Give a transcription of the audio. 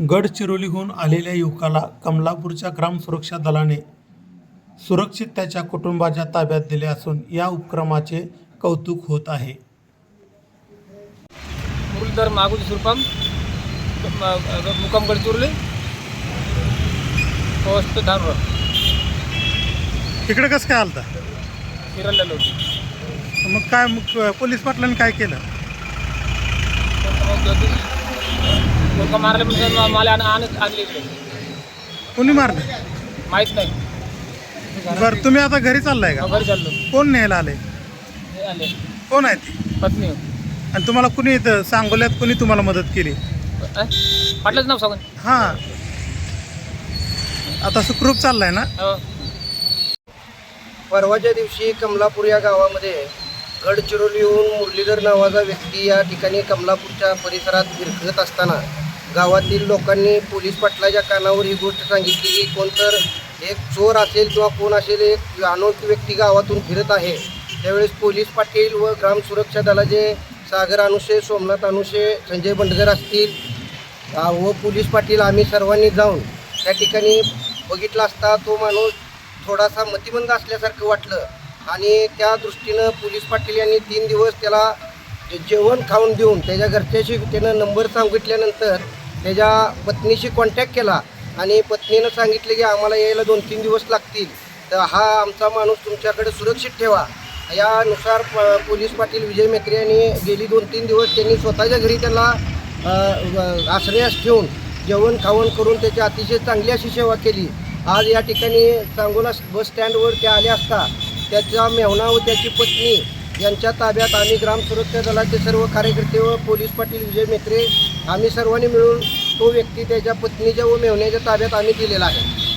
गडचिरोलीहून आलेल्या युवकाला कमलापूरच्या ग्राम सुरक्षा दलाने सुरक्षित त्याच्या कुटुंबाच्या ताब्यात दिले असून या उपक्रमाचे कौतुक होत आहे. मुरलीधर मागुजी सुरपाम मुक्काम गडचिरोली पोस्ट धानवर इकडे कसं काय आलता? फिरलेलो होतो. मग काय मग पोलीस पाटलांनी काय केलं? मुलगा मारले म्हणजे म- मला आण- आणत आणले इकडे. कोणी मारलं? माहीत नाही. बरं तुम्ही आता घरी चाललाय का? मग घरी चाललो. कोण न्यायला आले? हे आले. कोण आहे ती पत्नी आणि तुम्हाला कुणी इथं सांगोल्यात कुणी तुम्हाला मदत केली? अ? पाटलंच नाव सांगून. हां. आता सुखरूप चाललाय ना? हो. परवाच्या दिवशी कमलापूर या गावामध्ये गडचिरोलीहून मुरलीधर नावाचा व्यक्ती या ठिकाणी कमलापूरच्या परिसरात फिरकत असताना गावातील लोकांनी पोलीस पाटलाच्या कानावर ही गोष्ट सांगितली की कोणतर एक चोर असेल किंवा कोण असेल एक अनोळखी व्यक्ती गावातून फिरत आहे. त्यावेळेस पोलीस पाटील व ग्राम सुरक्षा दलाचे सागर अनुषे सोमनाथ अनुषे संजय बंडगर असतील व पोलीस पाटील आम्ही सर्वांनी जाऊन त्या ठिकाणी बघितला असता तो माणूस थोडासा मतिमंद असल्यासारखं वाटलं. आणि त्या दृष्टीनं पोलीस पाटील यांनी तीन दिवस त्याला जेवण खाऊन देऊन त्याच्या घरच्याशी त्यानं नंबर सांगितल्यानंतर त्याच्या पत्नीशी कॉन्टॅक्ट केला आणि पत्नीनं सांगितलं की आम्हाला यायला दोन तीन दिवस लागतील. तर हा आमचा माणूस तुमच्याकडे सुरक्षित ठेवा. यानुसार प- पोलीस पाटील विजय मेत्रे यांनी गेली दोन तीन दिवस त्यांनी स्वतःच्या घरी त्याला आश्रयास ठेवून जेवण खावण करून त्याची अतिशय चांगली अशी सेवा केली. आज या ठिकाणी सांगोला बस स्टँडवर ते आले असता त्याचा मेहणा व त्याची पत्नी यांच्या ताब्यात आम्ही ग्राम सुरक्षा दलाचे सर्व कार्यकर्ते व पोलीस पाटील विजय मेत्रे आम्ही सर्वांनी मिळून तो व्यक्ती त्याच्या पत्नीच्या व मेहण्याच्या ताब्यात आम्ही दिलेला आहे.